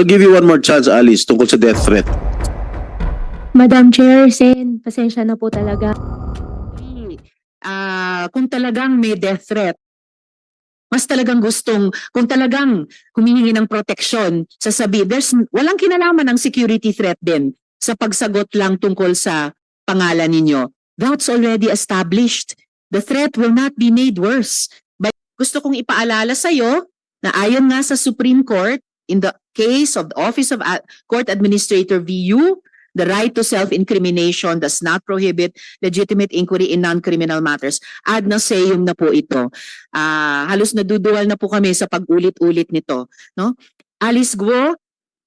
I'll give you one more chance, Alice, tungkol sa death threat. Madam Chair, Sen, pasensya na po talaga. ah kung talagang may death threat, mas talagang gustong, kung talagang humihingi ng proteksyon, sasabi, there's, walang kinalaman ng security threat din sa pagsagot lang tungkol sa pangalan ninyo. That's already established. The threat will not be made worse. But gusto kong ipaalala sa iyo na ayon nga sa Supreme Court, in the case of the Office of Court Administrator VU, the right to self-incrimination does not prohibit legitimate inquiry in non-criminal matters. Ad nauseam na po ito. Ah, halos naduduwal na po kami sa pag-ulit-ulit nito, no? Alice Guo,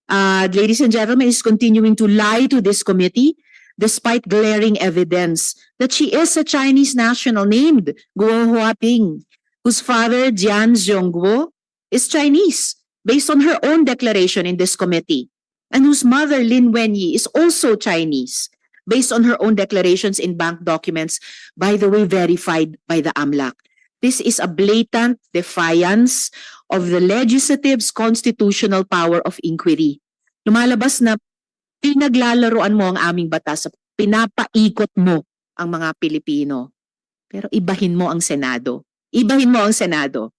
uh, ladies and gentlemen, is continuing to lie to this committee despite glaring evidence that she is a Chinese national named Guo Huaping, whose father, Jian Zhongguo, is Chinese, based on her own declaration in this committee, and whose mother, Lin Wenyi, is also Chinese, based on her own declarations in bank documents, by the way, verified by the AMLAC. This is a blatant defiance of the legislative's constitutional power of inquiry. Lumalabas na pinaglalaroan mo ang aming batas, pinapaikot mo ang mga Pilipino. Pero ibahin mo ang Senado. Ibahin mo ang Senado.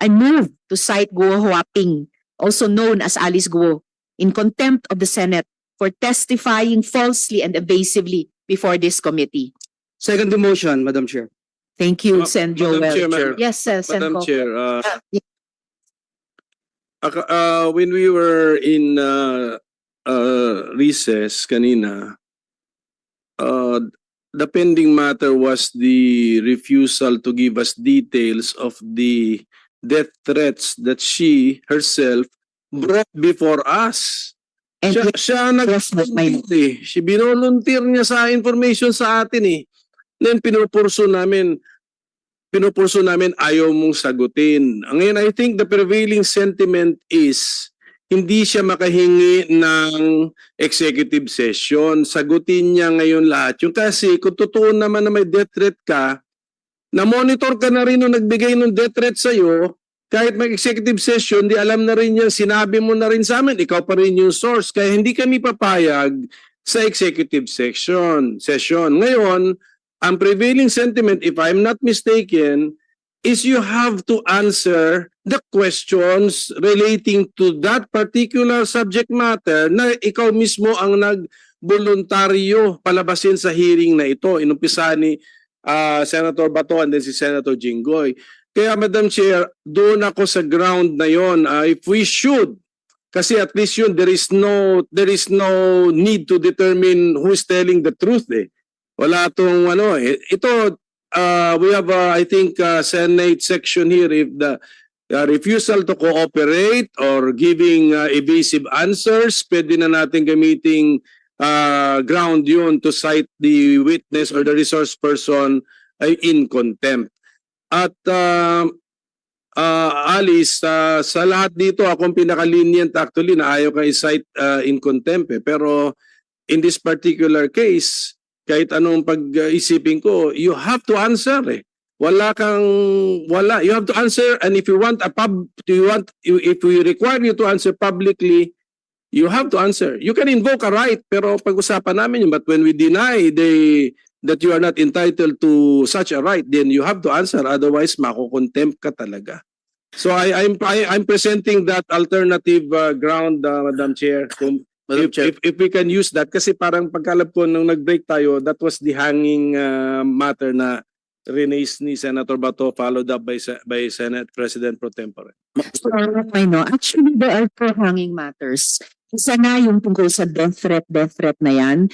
I move to cite Guo Huaping, also known as Alice Guo, in contempt of the Senate for testifying falsely and evasively before this committee. Second the motion, Madam Chair. Thank you, Ma- Sen Madam Joel. Chair, Yes, uh, Sen Madam Coco. Chair, uh, Ah, yeah. Aka- uh, when we were in uh, uh, recess kanina, uh, the pending matter was the refusal to give us details of the death threats that she herself brought before us. And Siya, siya nag eh. Si binolunteer niya sa information sa atin eh. Then pinupurso namin, pinupurso namin ayaw mong sagutin. Ngayon, I think the prevailing sentiment is hindi siya makahingi ng executive session. Sagutin niya ngayon lahat. Yung kasi kung totoo naman na may death threat ka, na-monitor ka na rin nung nagbigay ng death threat sa'yo, kahit may executive session, di alam na rin yan, sinabi mo na rin sa amin, ikaw pa rin yung source. Kaya hindi kami papayag sa executive section. Session. Ngayon, ang prevailing sentiment, if I'm not mistaken, is you have to answer the questions relating to that particular subject matter na ikaw mismo ang nag-voluntaryo palabasin sa hearing na ito. Inumpisa ni ah, Senator Bato and then si Senator Jinggoy. Kaya Madam Chair, doon ako sa ground na yon. Ah, if we should, kasi at least yun, there is no there is no need to determine who is telling the truth eh. Wala tong ano, eh. ito uh, we have uh, I think uh, Senate section here if the uh, refusal to cooperate or giving uh, evasive answers, pwede na natin gamiting uh, ground yun to cite the witness or the resource person ay in contempt. At uh, uh, Alice, uh, sa lahat dito, akong pinaka-lenient actually na ayaw kang i-cite uh, in contempt. Eh. Pero in this particular case, kahit anong pag-isipin ko, you have to answer eh. Wala kang, wala. You have to answer and if you want a pub, you want, if we require you to answer publicly, you have to answer. You can invoke a right, pero pag-usapan namin yun. But when we deny the that you are not entitled to such a right, then you have to answer. Otherwise, makukontempt ka talaga. So I, I'm I, I'm presenting that alternative uh, ground, uh, Madam Chair. Kung, Madam if, Chair. if, if we can use that, kasi parang pagkalap ko nung nag-break tayo, that was the hanging uh, matter na rinaise ni Senator Bato followed up by by Senate President Pro Tempore. I know. Actually, there are two hanging matters. Isa na yung tungkol sa death threat, death threat na yan.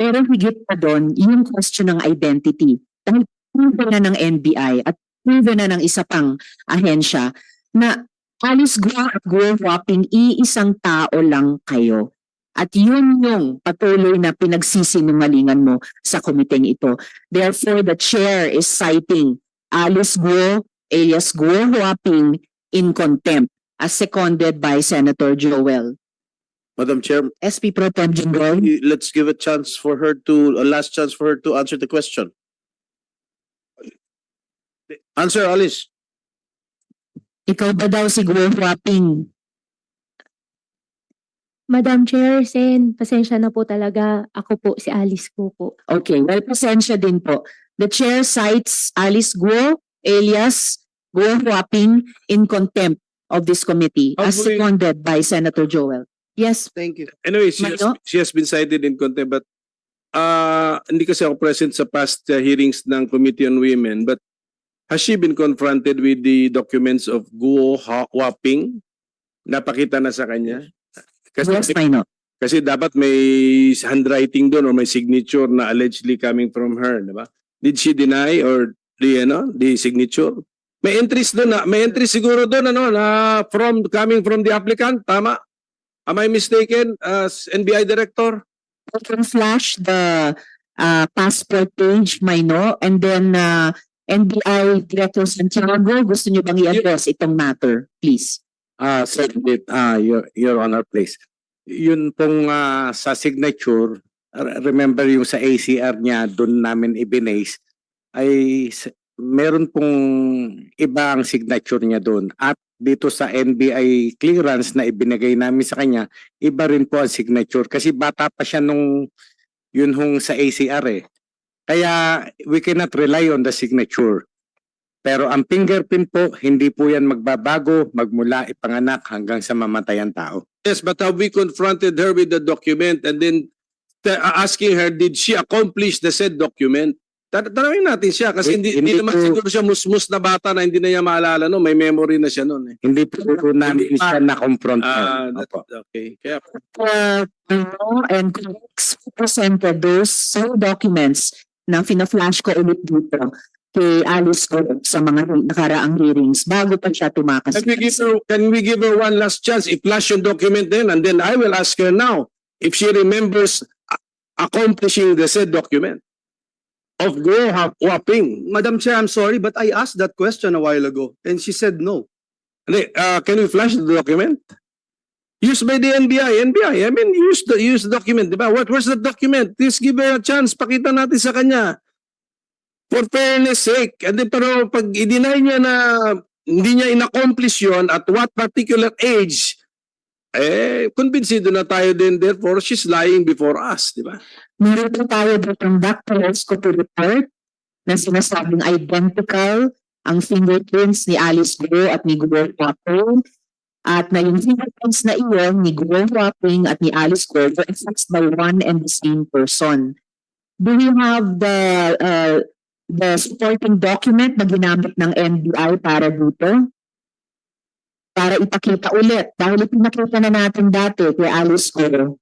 Pero higit pa doon, yung question ng identity. Dahil proven na ng NBI at proven na ng isa pang ahensya na Alice Guo at Guo Huaping, iisang tao lang kayo. At yun yung patuloy na pinagsisinungalingan mo sa komiteng ito. Therefore, the chair is citing Alice Guo alias Guo Huaping in contempt as seconded by Senator Joel. Madam Chair, SP Pro Tem Jinggoy. y- let's give a chance for her to, a last chance for her to answer the question. Answer, Alice. Ikaw ba daw si Guo Huaping? Madam Chair, Sen, pasensya na po talaga. Ako po, si Alice ko po. Okay, well, pasensya din po. The chair cites Alice Guo alias Guo Huaping in contempt of this committee as Hopefully- seconded by Senator Joel. Yes, Thank you. Anyway, she has, she has been cited in contempt but uh, hindi kasi ako present sa past uh, hearings ng Committee on Women but has she been confronted with the documents of Guo Ha- Huaping? Napakita na sa kanya? Kasi, yes, Maino. kasi dapat may handwriting doon or may signature na allegedly coming from her, di ba? Did she deny or the ano, the signature? May entries doon na, may entries siguro doon ano na from coming from the applicant, tama? Am I mistaken as NBI director? You can flash the uh, passport page, Maino, and then uh, NBI Director Santiago, gusto niyo bang i-address itong matter, please? Ah, Senator, ah, Your, Your Honor, please. Yun pong ah, sa signature, r- remember yung sa ACR niya, doon namin ibinase, ay s- meron pong iba ang signature niya doon. At dito sa NBI clearance na ibinigay namin sa kanya, iba rin po ang signature. Kasi bata pa siya nung yun hong sa ACR eh. Kaya we cannot rely on the signature. Pero ang fingerprint po, hindi po yan magbabago magmula ipanganak hanggang sa mamatay ang tao. Yes, but have we confronted her with the document and then asking her, did she accomplish the said document? Tanawin natin siya kasi hindi, Hindi- hindi, naman po- siguro siya musmus na bata na hindi na niya maalala no, may memory na siya noon eh. Hindi po namin Hindi siya na-confront. Ah, that- okay. Kaya uh, ano, and colleagues presented those same documents na fina-flash ko ulit dito kay Alice ko sa mga nakaraang hearings bago pa siya tumakas. Can we give her, can we give her one last chance? I-flash yung document din and then I will ask her now if she remembers accomplishing the said document of Go Hap- Waping. Madam Chair, I'm sorry, but I asked that question a while ago and she said no. Hindi, uh, can we flash the document? Used by the NBI. NBI, I mean, use the, use the document, di ba? What, where's the document? Please give her a chance. Pakita natin sa kanya. For fairness sake. And then, pero pag i-deny niya na hindi niya in-accomplish yun at what particular age, eh, kumbinsido na tayo din. Therefore, she's lying before us, di ba? Meron po tayo ditong doctor's copy report na sinasabing identical ang fingerprints ni Alice Guo at ni Guo Huaping at na yung fingerprints na iyon ni Guo Huaping at ni Alice Guo were affixed by one and the same person. Do we have the uh, the supporting document na ginamit ng NBI para dito? Para ipakita ulit dahil ipinakita na natin dati kay Alice Guo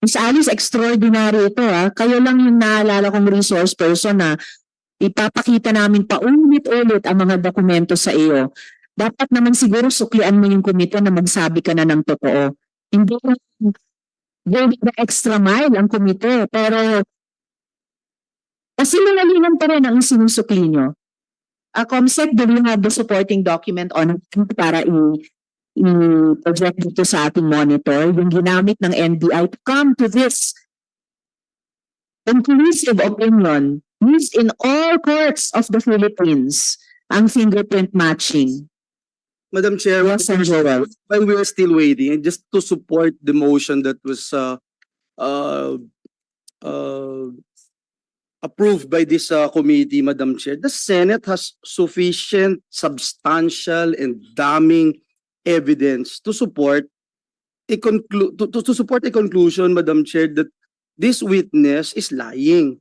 Miss Alice, extraordinary ito ha. Kayo lang yung naalala kong resource person na ipapakita namin paulit-ulit ang mga dokumento sa iyo. Dapat naman siguro suklian mo yung komite na magsabi ka na ng totoo. Hindi lang go the extra mile ang komite. Pero kasi malalinan pa rin ang sinusukli nyo. Uh, Comsec, do you have the supporting document on para i i-project dito sa ating monitor, yung ginamit ng NBI to come to this conclusive opinion used in all courts of the Philippines, ang fingerprint matching. Madam Chair, Yes, Joel. while we were still waiting, and just to support the motion that was uh, uh, uh, approved by this uh, committee, Madam Chair, the Senate has sufficient, substantial, and damning evidence to support a conclu- to, to, to support a conclusion, Madam Chair, that this witness is lying.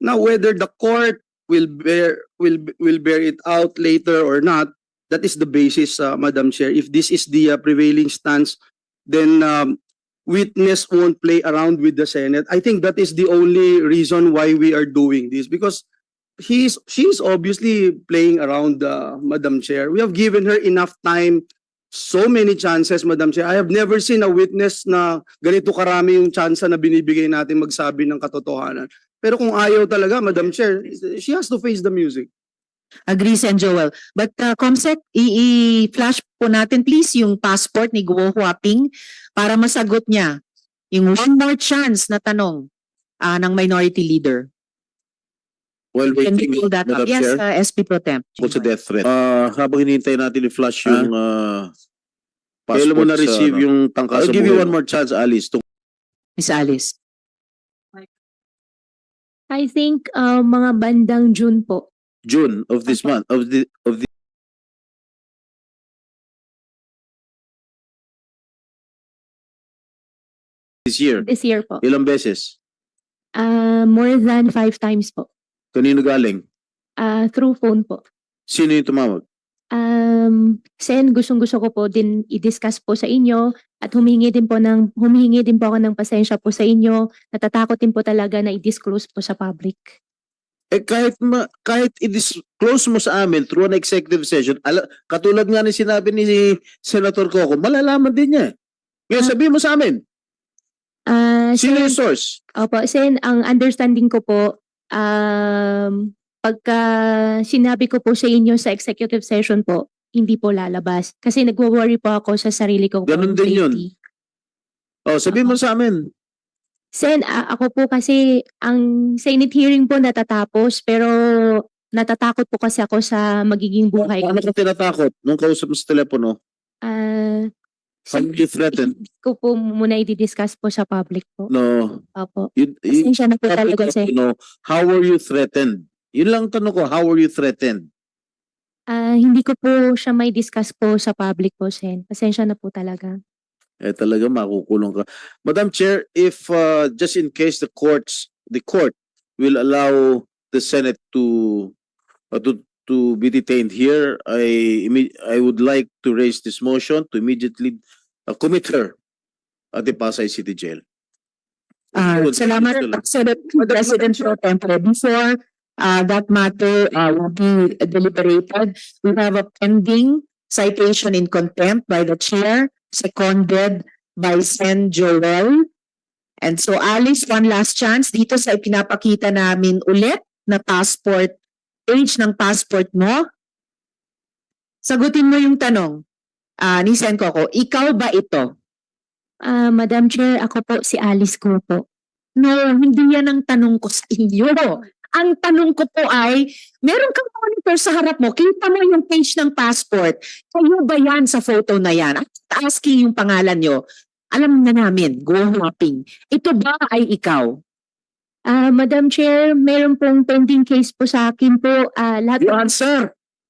Now, whether the court will bear will will bear it out later or not, that is the basis, uh, Madam Chair. If this is the uh, prevailing stance, then um, witness won't play around with the Senate. I think that is the only reason why we are doing this because he's she's obviously playing around, uh, Madam Chair. We have given her enough time. So many chances, Madam Chair. I have never seen a witness na ganito karami yung chance na binibigay natin magsabi ng katotohanan. Pero kung ayaw talaga, Madam Chair, she has to face the music. Agree, Sen Joel. But uh, Comsec, i-flash po natin please yung passport ni Guo Huaping para masagot niya yung one more chance na tanong ah, ng minority leader. While Can we waiting, pull that up? Yes, Chair, uh, SP Pro Temp. sa death threat. Ah, habang hinihintay natin i-flash yung ah, passport. Kailan mo sa, na-receive ano? yung I'll tangkaso give you buhay one mo? more chance, Alice. to- Miss Alice. I think uh, mga bandang June po. June of this month, of the, of the this year. This year po. Ilang beses? Uh, more than five times po. Kanino galing? Uh, through phone po. Sino yung tumawag? Um, Sen, gustong-gusto ko po din i-discuss po sa inyo at humingi din po ng humingi din po ako ng pasensya po sa inyo. Natatakot din po talaga na i-disclose po sa public. Eh kahit ma, kahit i-disclose mo sa amin through an executive session, ala, katulad nga ni sinabi ni Senator Coco, malalaman din niya. Ngayon Ah. sabihin mo sa amin, Ah, sino Sen, yung source? Opo, Sen, ang understanding ko po, um, pagka sinabi ko po sa inyo sa executive session po, hindi po lalabas. Kasi nagwo-worry po ako sa sarili ko. Ganun din yun. safety. Oh, sabihin mo sa amin. Sen, a- ako po kasi, ang Senate hearing po natatapos, pero natatakot po kasi ako sa magiging buhay ko. Ano ka tinatakot nung kausap mo sa telepono? Ah, How sen- you threaten? ko po muna i-discuss po sa public po. No. Opo. You, you, Pasensya na po talaga, Sen. no. How were you threatened? Yun lang tanong ko, how were you threatened? Ah, hindi ko po siya may discuss po sa public po, Sen. Pasensya na po talaga. Eh talaga makukulong ka. Madam Chair, if uh, just in case the courts, the court will allow the Senate to uh, to to be detained here, I I would like to raise this motion to immediately uh, commit her at the Pasay City Jail. Ah, Good. salamat. Senate President Pro Tempore. Before uh, that matter uh, will be deliberated, we have a pending citation in contempt by the chair, seconded by Sen Joel. And so Alice, one last chance dito sa ipinapakita namin ulit na passport, page ng passport mo. Sagutin mo yung tanong ah, ni Sen Coco, ikaw ba ito? Ah, Madam Chair, ako po si Alice ko po. No, hindi yan ang tanong ko sa inyo. Ang tanong ko po ay, meron kang monitor sa harap mo, kita mo yung page ng passport. Kayo ba yan sa photo na yan? At asking yung pangalan nyo. Alam na namin, go hopping. Ito ba ay ikaw? Ah, Madam Chair, meron pong pending case po sa akin po. Ah, lahat You answer.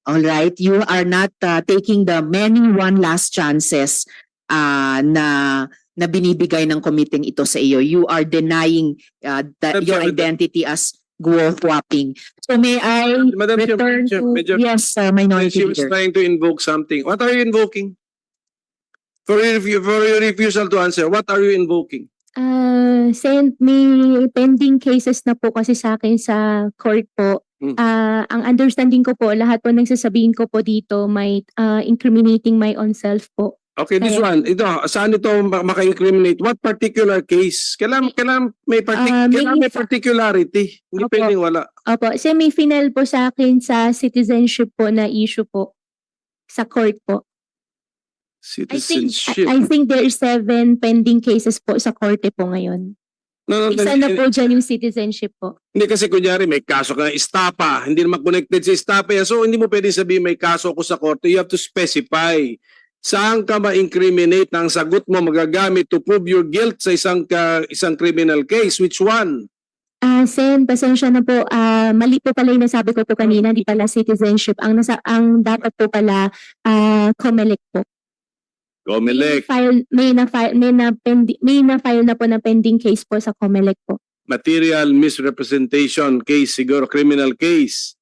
All right, you are not uh, taking the many one last chances uh, na na binibigay ng committee ito sa iyo. You are denying uh, that your Chair, identity as Guo Huaping. So may I Madam Chair, return Chair, to Major, yes, uh, minority she was leader. trying to invoke something. What are you invoking? For your, refu- for your refusal to answer, what are you invoking? Ah, Sen, may pending cases na po kasi sa akin sa court po. Hmm. Ah, ang understanding ko po, lahat po ng sasabihin ko po dito may ah, incriminating my own self po. Okay, this Kaya- one, ito, saan ito ma- maka-incriminate? What particular case? Kailangan, kailangan may, partic- Ah, may kailangan may particularity. Hindi Opo. pwedeng wala. Opo, Sen, may final po sa akin sa citizenship po na issue po sa court po. I think Citizenship. I think there is seven pending cases po sa korte po ngayon. no, no, Isa na po dyan yung citizenship po. Hindi kasi kunyari may kaso ka ng istapa, hindi naman connected sa istapa yan. So hindi mo pwedeng sabihin may kaso ko sa korte. You have to specify saan ka ma-incriminate na ang sagot mo magagamit to prove your guilt sa isang ka, isang criminal case. Which one? Ah, Sen, pasensya na po. Ah, mali po pala yung nasabi ko po kanina, di pala citizenship. Ang nasa ang dapat po pala ah COMELEC po. Comelec, File may na file may na pendi, may na file na po na pending case po sa COMELEC po. material misrepresentation case siguro, criminal case.